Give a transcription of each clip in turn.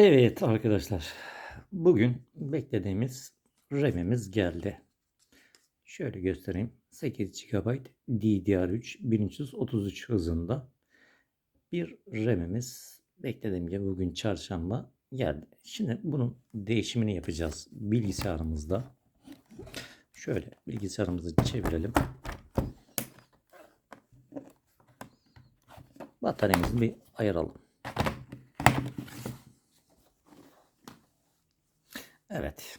Evet arkadaşlar. Bugün beklediğimiz RAM'imiz geldi. Şöyle göstereyim. 8 GB DDR3 1333 hızında bir RAM'imiz beklediğim gibi bugün çarşamba geldi. Şimdi bunun değişimini yapacağız bilgisayarımızda. Şöyle bilgisayarımızı çevirelim. Bataryamızı bir ayıralım. Evet.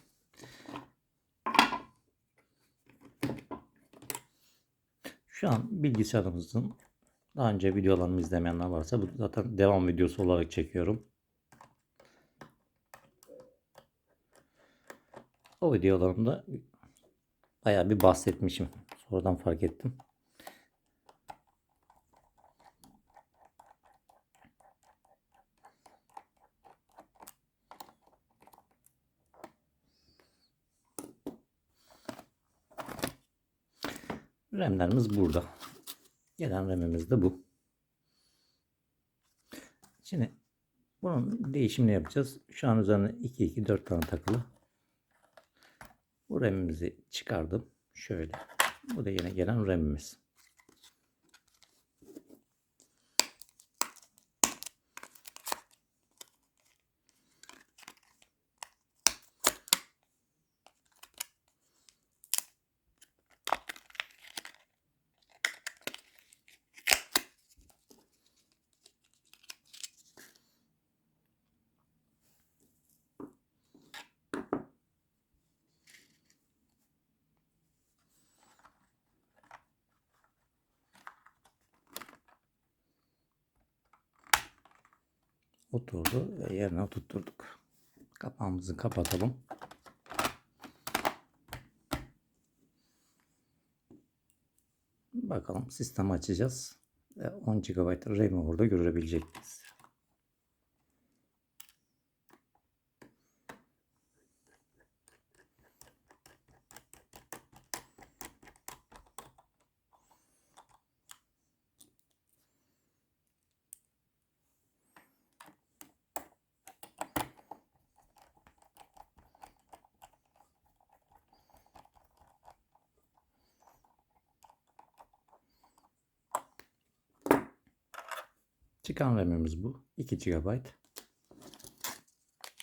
Şu an bilgisayarımızın daha önce videolarımı izlemeyenler varsa bu zaten devam videosu olarak çekiyorum. O videolarımda bayağı bir bahsetmişim. Sonradan fark ettim. RAM'lerimiz burada. Gelen RAM'imiz de bu. Şimdi bunun değişimini yapacağız. Şu an üzerine 2 2 4 tane takılı. Bu RAM'imizi çıkardım. Şöyle. Bu da yine gelen RAM'imiz. Oturdu ve yerine oturtturduk. Kapağımızı kapatalım. Bakalım sistemi açacağız. Ve 10 GB RAM'i orada görebilecek miyiz? Çıkan RAM'imiz bu. 2 GB.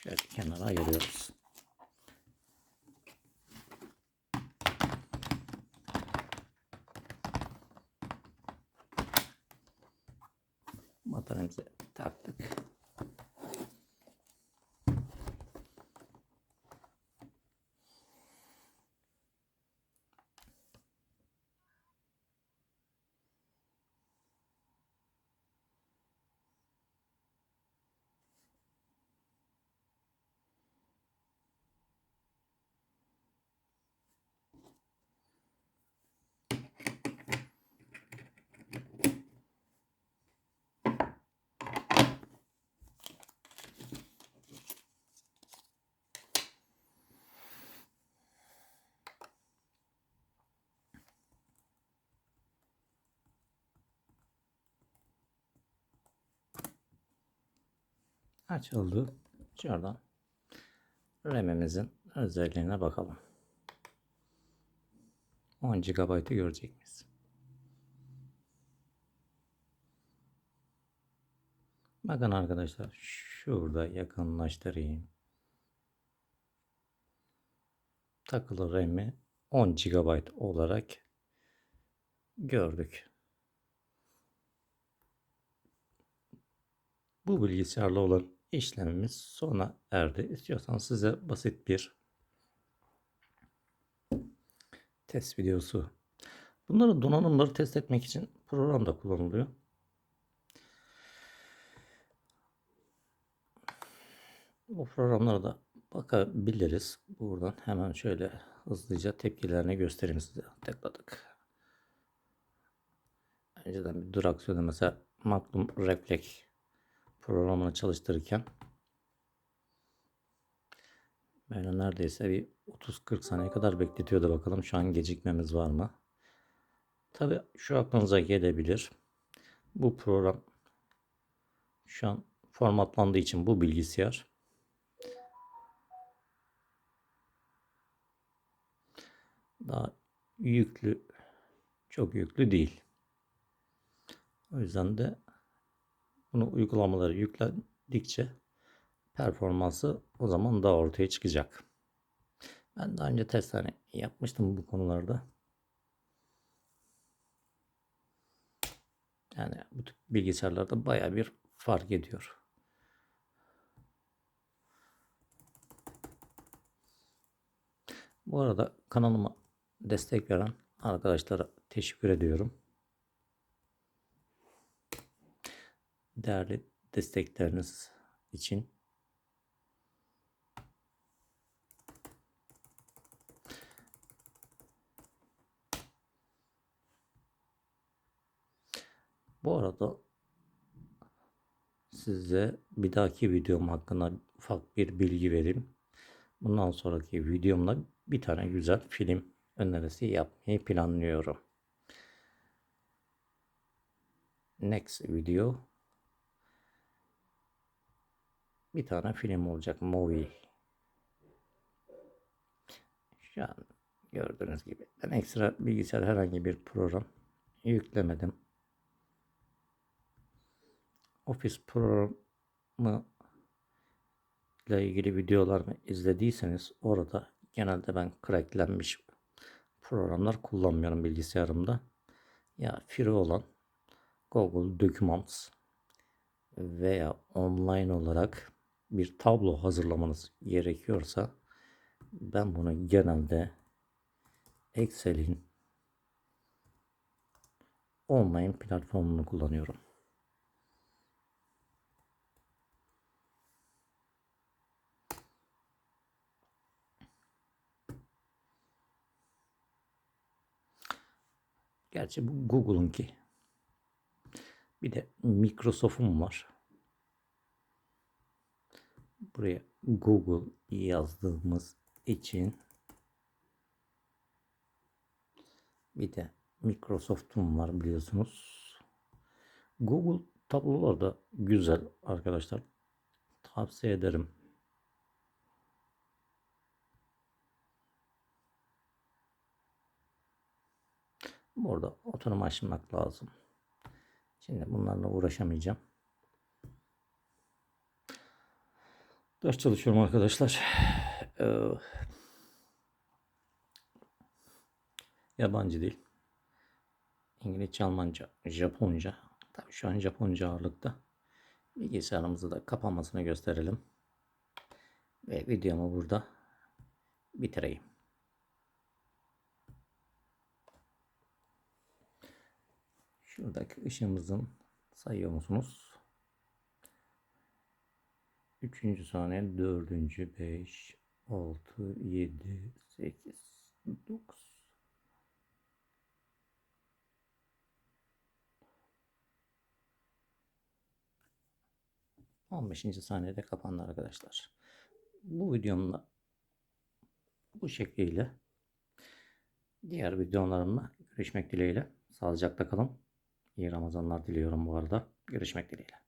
Şöyle kenara ayırıyoruz. Bataryamızı taktık. Açıldı. Şuradan RAM'imizin özelliğine bakalım. 10 GB'ı görecek miyiz? Bakın arkadaşlar şurada yakınlaştırayım. Takılı RAM'i 10 GB olarak gördük. Bu bilgisayarla olan işlemimiz sona erdi. İstiyorsanız size basit bir test videosu. Bunları donanımları test etmek için program da kullanılıyor. Bu programlara da bakabiliriz. Buradan hemen şöyle hızlıca tepkilerini göstereyim size. Tıkladık. Önceden bir dur aksiyonu mesela Magnum Reflex programını çalıştırırken böyle neredeyse bir 30-40 saniye kadar bekletiyordu bakalım şu an gecikmemiz var mı? Tabi şu aklınıza gelebilir. Bu program şu an formatlandığı için bu bilgisayar daha yüklü çok yüklü değil. O yüzden de bunu uygulamaları yükledikçe performansı o zaman daha ortaya çıkacak. Ben daha önce test hani yapmıştım bu konularda. Yani bu tip bilgisayarlarda baya bir fark ediyor. Bu arada kanalıma destek veren arkadaşlara teşekkür ediyorum. Değerli destekleriniz için Bu arada size bir dahaki videom hakkında ufak bir bilgi vereyim. Bundan sonraki videomda bir tane güzel film önerisi yapmayı planlıyorum. Next video bir tane film olacak movie. Şu an gördüğünüz gibi ben ekstra bilgisayar herhangi bir program yüklemedim. Office programı ile ilgili videolarımı izlediyseniz orada genelde ben cracklenmiş programlar kullanmıyorum bilgisayarımda. Ya free olan Google Documents veya online olarak bir tablo hazırlamanız gerekiyorsa ben bunu genelde Excel'in online platformunu kullanıyorum. Gerçi bu Google'unki. Bir de Microsoft'um var. Buraya Google yazdığımız için bir de Microsoft'um var biliyorsunuz. Google tablolar da güzel arkadaşlar. Tavsiye ederim. Burada oturum açmak lazım. Şimdi bunlarla uğraşamayacağım. Ders çalışıyorum arkadaşlar. Ee, yabancı dil. İngilizce, Almanca, Japonca. Tabii şu an Japonca ağırlıkta. Bilgisayarımızı da kapanmasını gösterelim. Ve videomu burada bitireyim. Şuradaki ışığımızın sayıyor musunuz? Üçüncü saniye, dördüncü, beş, altı, yedi, sekiz, dokuz. On beşinci saniyede kapandı arkadaşlar. Bu videomda bu şekliyle diğer videolarımla görüşmek dileğiyle. Sağlıcakla kalın. İyi Ramazanlar diliyorum bu arada. Görüşmek dileğiyle.